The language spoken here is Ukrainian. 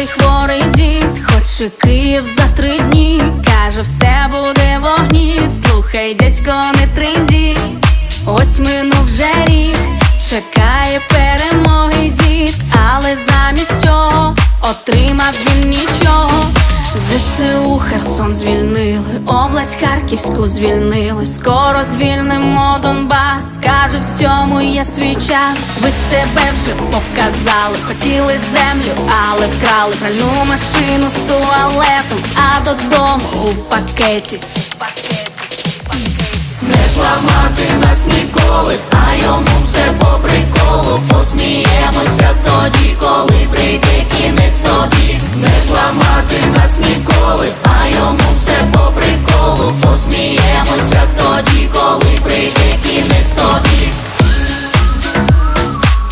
старий хворий дід, хоче Київ за три дні. Каже, все буде в огні. Слухай, дядько, не тринді. Ось минув вже рік, чекає перемоги дід, але замість цього отримав він нічого. ЗСУ Херсон звільнили, область Харківську звільнили. Скоро звільнимо Донбас. Кажуть, в цьому є свій час. Ви себе вже показали, хотіли землю, але вкрали пральну машину з туалетом, а додому. У пакеті,